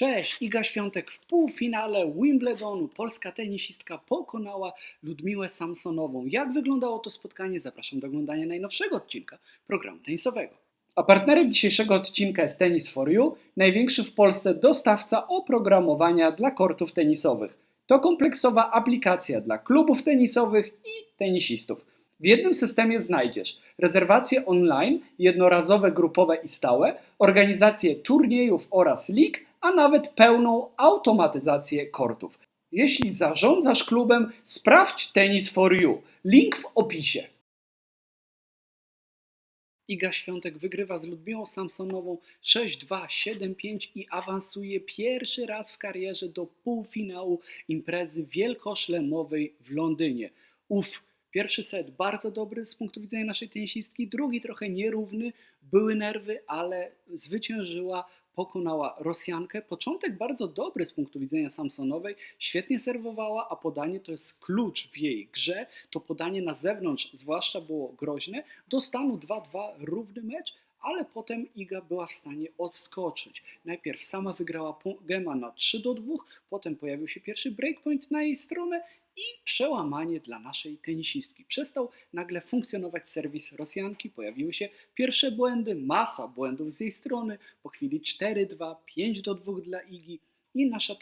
Cześć, Iga Świątek w półfinale Wimbledonu. Polska tenisistka pokonała Ludmiłę Samsonową. Jak wyglądało to spotkanie? Zapraszam do oglądania najnowszego odcinka programu tenisowego. A partnerem dzisiejszego odcinka jest Tennis for You, największy w Polsce dostawca oprogramowania dla kortów tenisowych. To kompleksowa aplikacja dla klubów tenisowych i tenisistów. W jednym systemie znajdziesz rezerwacje online, jednorazowe, grupowe i stałe, organizację turniejów oraz lig, a nawet pełną automatyzację kortów. Jeśli zarządzasz klubem, sprawdź Tennis for You. Link w opisie. Iga Świątek wygrywa z Ludmiłą Samsonową 6-2, 7-5 i awansuje pierwszy raz w karierze do półfinału imprezy wielkoszlemowej w Londynie. Uf, pierwszy set bardzo dobry z punktu widzenia naszej tenisistki, drugi trochę nierówny, były nerwy, ale zwyciężyła, pokonała Rosjankę. Początek bardzo dobry z punktu widzenia Samsonowej, świetnie serwowała, a podanie to jest klucz w jej grze. To podanie na zewnątrz zwłaszcza było groźne. Do stanu 2-2 równy mecz, ale potem Iga była w stanie odskoczyć. Najpierw sama wygrała gema na 3 do 2, potem pojawił się pierwszy breakpoint na jej stronę i przełamanie dla naszej tenisistki. Przestał nagle funkcjonować serwis Rosjanki, pojawiły się pierwsze błędy, masa błędów z jej strony, po chwili 4-2, 5 do 2 dla Igi i nasza,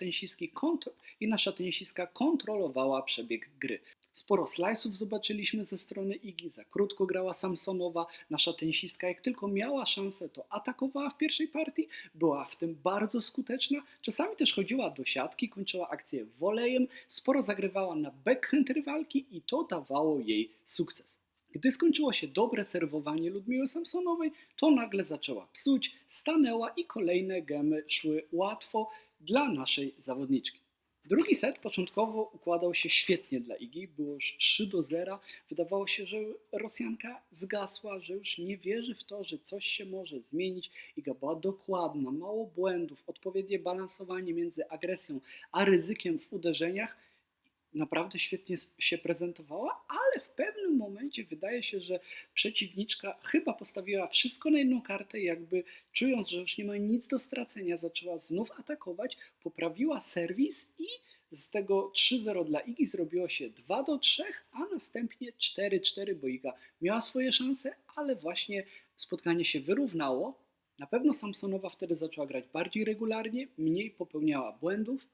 kontro- i nasza tenisiska kontrolowała przebieg gry. Sporo slajdów zobaczyliśmy ze strony Igi, za krótko grała Samsonowa. Nasza tenisistka, jak tylko miała szansę, to atakowała w pierwszej partii, była w tym bardzo skuteczna. Czasami też chodziła do siatki, kończyła akcję wolejem, sporo zagrywała na backhand rywalki i to dawało jej sukces. Gdy skończyło się dobre serwowanie Ludmiły Samsonowej, to nagle zaczęła psuć, stanęła i kolejne gemy szły łatwo dla naszej zawodniczki. Drugi set początkowo układał się świetnie dla Igi, było już 3 do 0. Wydawało się, że Rosjanka zgasła, że już nie wierzy w to, że coś się może zmienić. Iga była dokładna, mało błędów, odpowiednie balansowanie między agresją a ryzykiem w uderzeniach. Naprawdę świetnie się prezentowała, ale w pewnym momencie wydaje się, że przeciwniczka chyba postawiła wszystko na jedną kartę, jakby czując, że już nie ma nic do stracenia, zaczęła znów atakować, poprawiła serwis i z tego 3-0 dla Igi zrobiło się 2 do 3, a następnie 4-4, bo Iga miała swoje szanse, ale właśnie spotkanie się wyrównało. Na pewno Samsonowa wtedy zaczęła grać bardziej regularnie, mniej popełniała błędów,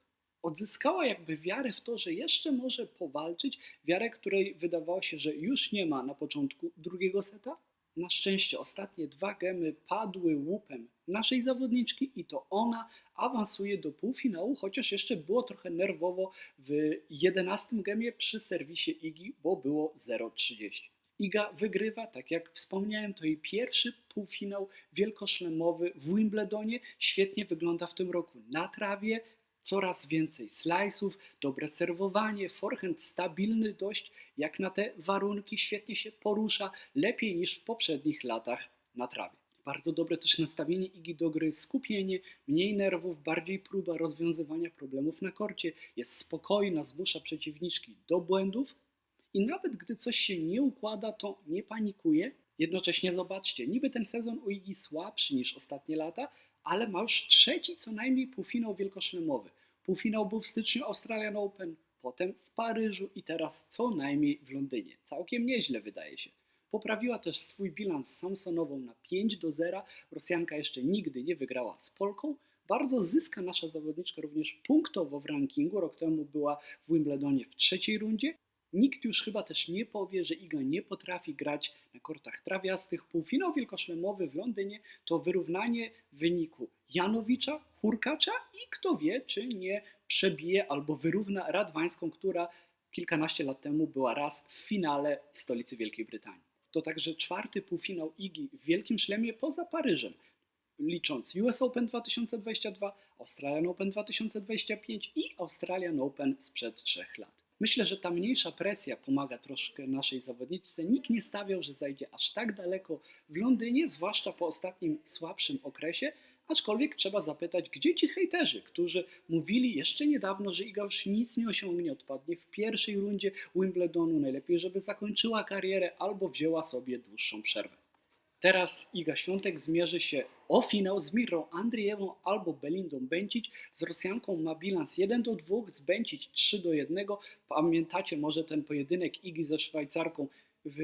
odzyskała jakby wiarę w to, że jeszcze może powalczyć, wiarę, której wydawało się, że już nie ma na początku drugiego seta. Na szczęście ostatnie dwa gemy padły łupem naszej zawodniczki i to ona awansuje do półfinału, chociaż jeszcze było trochę nerwowo w 11 gemie przy serwisie Igi, bo było 0,30. Iga wygrywa, tak jak wspomniałem, to jej pierwszy półfinał wielkoszlemowy w Wimbledonie. Świetnie wygląda w tym roku na trawie, coraz więcej slice'ów, dobre serwowanie, forehand stabilny dość, jak na te warunki, świetnie się porusza, lepiej niż w poprzednich latach na trawie. Bardzo dobre też nastawienie Igi do gry, skupienie, mniej nerwów, bardziej próba rozwiązywania problemów na korcie, jest spokojna, zmusza przeciwniczki do błędów i nawet gdy coś się nie układa, to nie panikuje. Jednocześnie zobaczcie, niby ten sezon u Igi słabszy niż ostatnie lata, ale ma już trzeci co najmniej półfinał wielkoszlemowy. Półfinał był w styczniu Australian Open, potem w Paryżu i teraz co najmniej w Londynie. Całkiem nieźle wydaje się. Poprawiła też swój bilans z Samsonową na 5 do 0. Rosjanka jeszcze nigdy nie wygrała z Polką. Bardzo zyska nasza zawodniczka również punktowo w rankingu. Rok temu była w Wimbledonie w trzeciej rundzie. Nikt już chyba też nie powie, że Iga nie potrafi grać na kortach trawiastych. Półfinał wielkoszlemowy w Londynie to wyrównanie wyniku Janowicza, Hurkacza i kto wie, czy nie przebije albo wyrówna Radwańską, która kilkanaście lat temu była raz w finale w stolicy Wielkiej Brytanii. To także czwarty półfinał Igi w Wielkim Szlemie poza Paryżem, licząc US Open 2022, Australian Open 2025 i Australian Open sprzed trzech lat. Myślę, że ta mniejsza presja pomaga troszkę naszej zawodniczce. Nikt nie stawiał, że zajdzie aż tak daleko w Londynie, zwłaszcza po ostatnim słabszym okresie. Aczkolwiek trzeba zapytać, gdzie ci hejterzy, którzy mówili jeszcze niedawno, że Iga już nic nie osiągnie, odpadnie w pierwszej rundzie Wimbledonu, najlepiej, żeby zakończyła karierę albo wzięła sobie dłuższą przerwę. Teraz Iga Świątek zmierzy się o finał z Mirą Andrzejewą albo Belindą Bencic. Z Rosjanką ma bilans 1 do 2, z Bencic 3 do 1. Pamiętacie może ten pojedynek Igi ze Szwajcarką w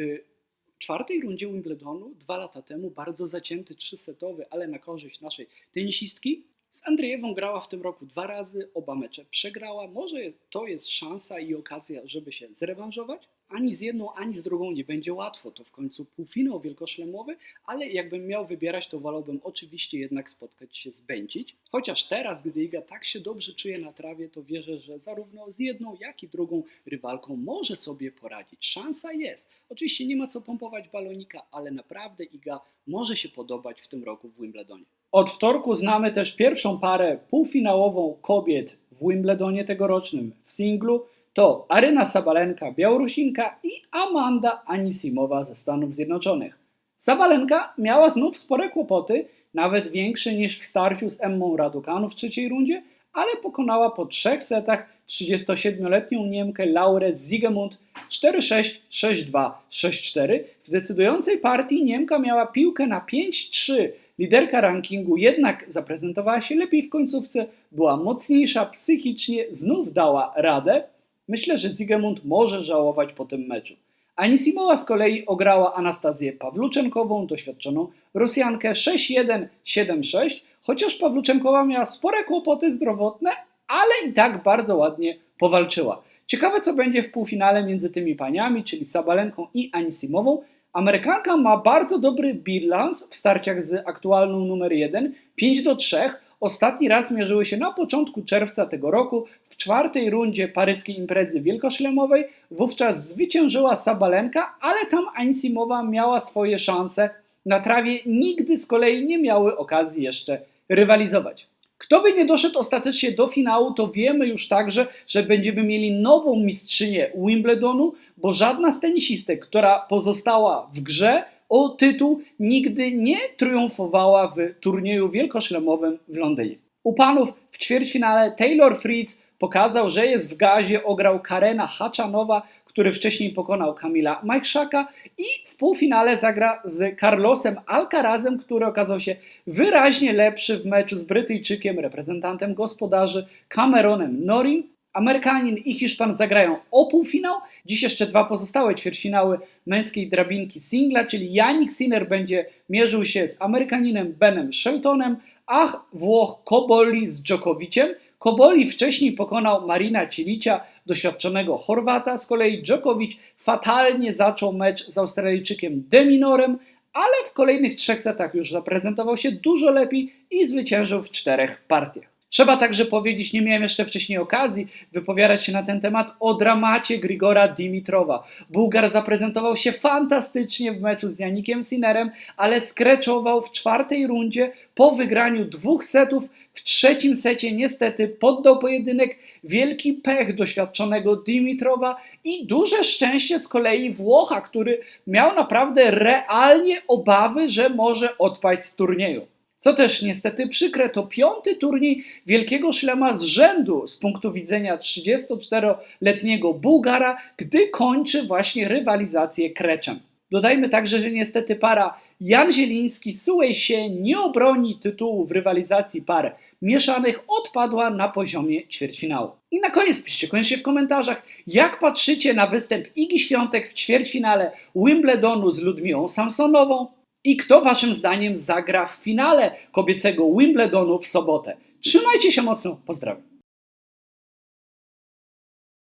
czwartej rundzie Wimbledonu dwa lata temu, bardzo zacięty, trzysetowy, ale na korzyść naszej tenisistki. Z Andrzejewą grała w tym roku dwa razy, oba mecze przegrała. Może to jest szansa i okazja, żeby się zrewanżować? Ani z jedną, ani z drugą nie będzie łatwo. To w końcu półfinał wielkoszlemowy, ale jakbym miał wybierać, to wolałbym oczywiście jednak spotkać się z Bencic. Chociaż teraz, gdy Iga tak się dobrze czuje na trawie, to wierzę, że zarówno z jedną, jak i drugą rywalką może sobie poradzić. Szansa jest. Oczywiście nie ma co pompować balonika, ale naprawdę Iga może się podobać w tym roku w Wimbledonie. Od wtorku znamy też pierwszą parę półfinałową kobiet w Wimbledonie tegorocznym w singlu. To Aryna Sabalenka, Białorusinka i Amanda Anisimowa ze Stanów Zjednoczonych. Sabalenka miała znów spore kłopoty, nawet większe niż w starciu z Emmą Raducanu w trzeciej rundzie, ale pokonała po trzech setach 37-letnią Niemkę Laurę Zigemund 4-6, 6-2, 6-4. W decydującej partii Niemka miała piłkę na 5-3. Liderka rankingu jednak zaprezentowała się lepiej w końcówce, była mocniejsza psychicznie, znów dała radę. Myślę, że Zigemund może żałować po tym meczu. Anisimowa z kolei ograła Anastazję Pawluczenkową, doświadczoną Rosjankę 6-1, 7-6, chociaż Pawluczenkowa miała spore kłopoty zdrowotne, ale i tak bardzo ładnie powalczyła. Ciekawe, co będzie w półfinale między tymi paniami, czyli Sabalenką i Anisimową. Amerykanka ma bardzo dobry bilans w starciach z aktualną numer 1, 5 do 3. Ostatni raz mierzyły się na początku czerwca tego roku czwartej rundzie paryskiej imprezy wielkoszlemowej. Wówczas zwyciężyła Sabalenka, ale tam Anisimowa miała swoje szanse. Na trawie nigdy z kolei nie miały okazji jeszcze rywalizować. Kto by nie doszedł ostatecznie do finału, to wiemy już także, że będziemy mieli nową mistrzynię Wimbledonu, bo żadna z tenisistek, która pozostała w grze o tytuł, nigdy nie triumfowała w turnieju wielkoszlemowym w Londynie. U panów w ćwierćfinale Taylor Fritz pokazał, że jest w gazie, ograł Karena Haczanowa, który wcześniej pokonał Kamila Majkszaka i w półfinale zagra z Carlosem Alcarazem, który okazał się wyraźnie lepszy w meczu z Brytyjczykiem, reprezentantem gospodarzy Cameronem Norim. Amerykanin i Hiszpan zagrają o półfinał. Dziś jeszcze dwa pozostałe ćwierćfinały męskiej drabinki singla, czyli Yannick Sinner będzie mierzył się z Amerykaninem Benem Sheltonem, a Włoch Koboli z Dżokowiciem. Koboli wcześniej pokonał Marina Cilicia, doświadczonego Chorwata, z kolei Dżokowicz fatalnie zaczął mecz z Australijczykiem Deminorem, ale w kolejnych trzech setach już zaprezentował się dużo lepiej i zwyciężył w czterech partiach. Trzeba także powiedzieć, nie miałem jeszcze wcześniej okazji wypowiadać się na ten temat o dramacie Grigora Dimitrowa. Bułgar zaprezentował się fantastycznie w meczu z Janikiem Sinerem, ale skreczował w czwartej rundzie po wygraniu dwóch setów. W trzecim secie niestety poddał pojedynek wielki pech doświadczonego Dimitrowa i duże szczęście z kolei Włocha, który miał naprawdę realnie obawy, że może odpaść z turnieju. Co też niestety przykre, to piąty turniej Wielkiego Szlema z rzędu z punktu widzenia 34-letniego Bułgara, gdy kończy właśnie rywalizację Kreczem. Dodajmy także, że niestety para Jan Zieliński Sułej się nie obroni tytułu w rywalizacji par mieszanych, odpadła na poziomie ćwierćfinału. I na koniec piszcie koniecznie w komentarzach, jak patrzycie na występ Igi Świątek w ćwierćfinale Wimbledonu z Ludmiłą Samsonową, i kto waszym zdaniem zagra w finale kobiecego Wimbledonu w sobotę. Trzymajcie się mocno, pozdrawiam.